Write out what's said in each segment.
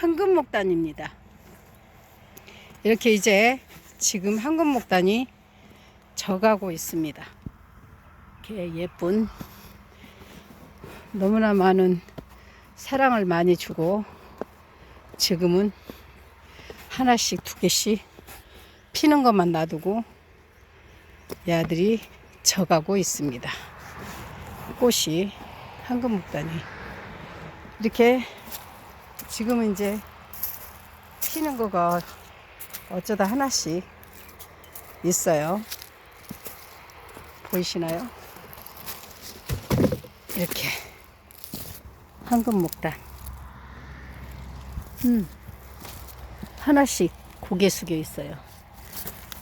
황금목단입니다. 이렇게 이제 지금 황금목단이 져가고 있습니다. 이렇게 예쁜 너무나 많은 사랑을 많이 주고 지금은 하나씩 두 개씩 피는 것만 놔두고 얘들이 져가고 있습니다. 꽃이 황금목단이 이렇게 지금은 이제 피는 거가 어쩌다 하나씩 있어요. 보이시나요? 이렇게 황금목단. 음, 하나씩 고개 숙여 있어요.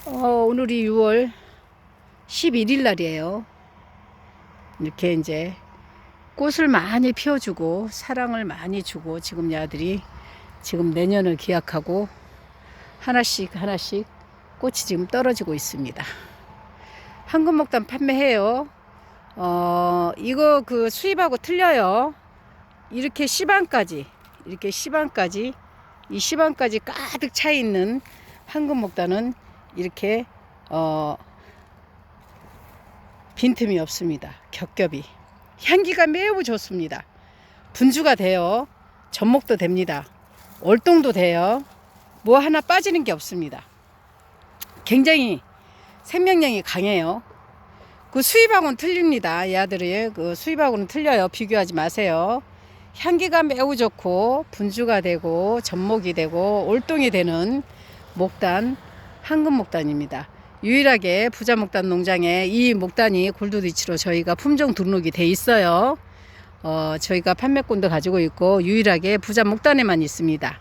어, 오늘이 6월 11일 날이에요. 이렇게 이제 꽃을 많이 피워주고 사랑을 많이 주고 지금 야들이 지금 내년을 기약하고 하나씩 하나씩 꽃이 지금 떨어지고 있습니다. 황금목단 판매해요. 어, 이거 그 수입하고 틀려요. 이렇게 시방까지, 이렇게 시방까지, 이 시방까지 가득 차 있는 황금목단은 이렇게, 어, 빈틈이 없습니다. 겹겹이. 향기가 매우 좋습니다. 분주가 돼요. 접목도 됩니다. 월동도 돼요. 뭐 하나 빠지는 게 없습니다. 굉장히 생명력이 강해요. 그 수입하고는 틀립니다. 이 아들이 그 수입하고는 틀려요. 비교하지 마세요. 향기가 매우 좋고 분주가 되고 접목이 되고 올동이 되는 목단 황금 목단입니다. 유일하게 부자 목단 농장에 이 목단이 골드리치로 저희가 품종 등록이 돼 있어요. 어, 저희가 판매권도 가지고 있고 유일하게 부자 목단에만 있습니다.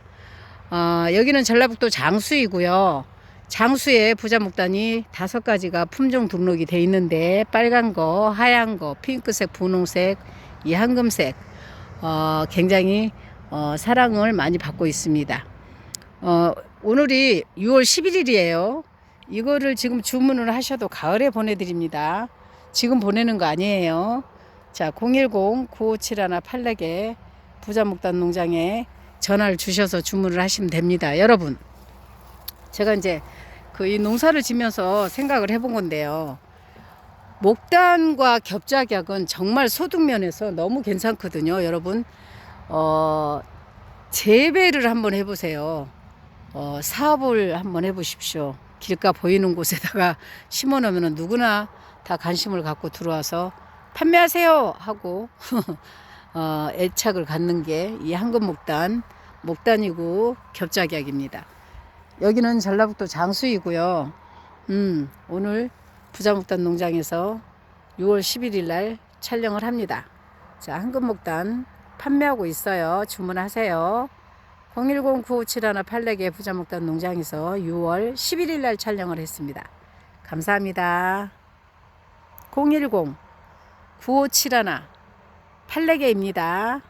어, 여기는 전라북도 장수이고요. 장수에 부자 목단이 다섯 가지가 품종 등록이 돼 있는데 빨간 거, 하얀 거, 핑크색, 분홍색, 이 황금색 어, 굉장히 어, 사랑을 많이 받고 있습니다. 어, 오늘이 6월 11일이에요. 이거를 지금 주문을 하셔도 가을에 보내드립니다. 지금 보내는 거 아니에요. 자, 010-9571-84개 부자목단 농장에 전화를 주셔서 주문을 하시면 됩니다. 여러분, 제가 이제 그 이 농사를 지면서 생각을 해본 건데요. 목단과 겹작약은 정말 소득면에서 너무 괜찮거든요. 여러분, 어, 재배를 한번 해보세요. 어, 사업을 한번 해보십시오. 길가 보이는 곳에다가 심어 놓으면 누구나 다 관심을 갖고 들어와서 판매하세요 하고 어, 애착을 갖는 게이 황금 목단 목단이고 겹작약입니다. 여기는 전라북도 장수이고요. 음, 오늘 부자목단 농장에서 6월 11일 날 촬영을 합니다. 자, 황금 목단 판매하고 있어요. 주문하세요. 010-9571-84개 부자목단 농장에서 6월 11일 날 촬영을 했습니다. 감사합니다. 010-9571-84개입니다.